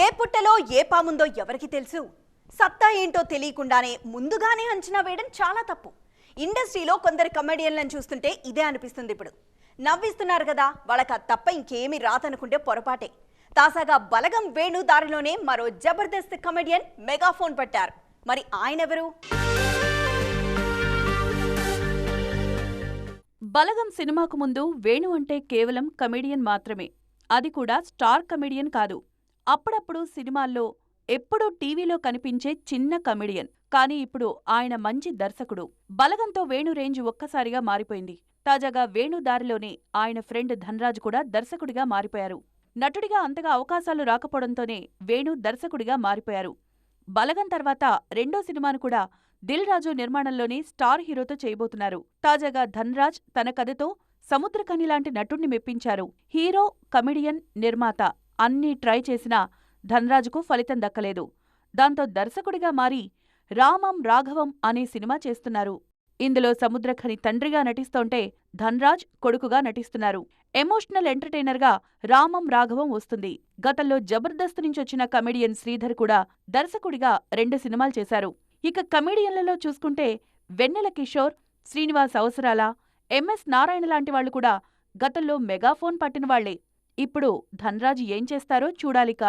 ఏ పుట్టలో ఏ పాముందో ఎవరికి తెలుసు? సత్తా ఏంటో తెలియకుండానే ముందుగానే అంచనా వేయడం చాలా తప్పు. ఇండస్ట్రీలో కొందరు కమెడియన్లను చూస్తుంటే ఇదే అనిపిస్తుంది ఇప్పుడు. నవ్విస్తున్నారు కదా వాళ్ళకి అది తప్ప ఇంకేమీ రాదనుకుంటే పొరపాటే. తాజాగా బలగం వేణు దారిలోనే మరో జబర్దస్త్ కమెడియన్ మెగాఫోన్ పట్టారు. మరి ఆయనెవరు? బలగం సినిమాకు ముందు వేణు అంటే కేవలం కమెడియన్ మాత్రమే. అది కూడా స్టార్ కమెడియన్ కాదు. అప్పుడప్పుడు సినిమాల్లో ఎప్పుడూ టీవీలో కనిపించే చిన్న కమెడియన్. కానీ ఇప్పుడు ఆయన మంచి దర్శకుడు. బలగంతో వేణు రేంజ్ ఒక్కసారిగా మారిపోయింది. తాజాగా వేణు దారిలోనే ఆయన ఫ్రెండ్ ధన్రాజ్ కూడా దర్శకుడిగా మారిపోయారు. నటుడిగా అంతగా అవకాశాలు రాకపోవడంతోనే వేణు దర్శకుడిగా మారిపోయారు. బలగం తర్వాత రెండో సినిమాను కూడా దిల్ రాజు నిర్మాణంలోనే స్టార్ హీరోతో చేయబోతున్నారు. తాజాగా ధన్రాజ్ తన కథతో సముద్రకని లాంటి నటుణ్ణి మెప్పించారు. హీరో కమెడియన్ నిర్మాత. అన్నీ ట్రై చేసినా ధనరాజుకు ఫలితం దక్కలేదు. దాంతో దర్శకుడిగా మారి రామం రాఘవం అనే సినిమా చేస్తున్నారు. ఇందులో సముద్రఖని తండ్రిగా నటిస్తోంటే ధన్రాజ్ కొడుకుగా నటిస్తున్నారు. ఎమోషనల్ ఎంటర్టైనర్గా రామం రాఘవం వస్తుంది. గతంలో జబర్దస్త్ నుంచొచ్చిన కమెడియన్ శ్రీధర్ కూడా దర్శకుడిగా రెండు సినిమాలు చేశారు. ఇక కమెడియన్లలో చూసుకుంటే వెన్నెల కిషోర్ శ్రీనివాస్ అవసరాల ఎంఎస్ నారాయణ లాంటి వాళ్ళు కూడా గతంలో మెగాఫోన్ పట్టిన వాళ్ళే ఇప్పుడు ధన్రాజ్ ఏం చేస్తారో చూడాలిక.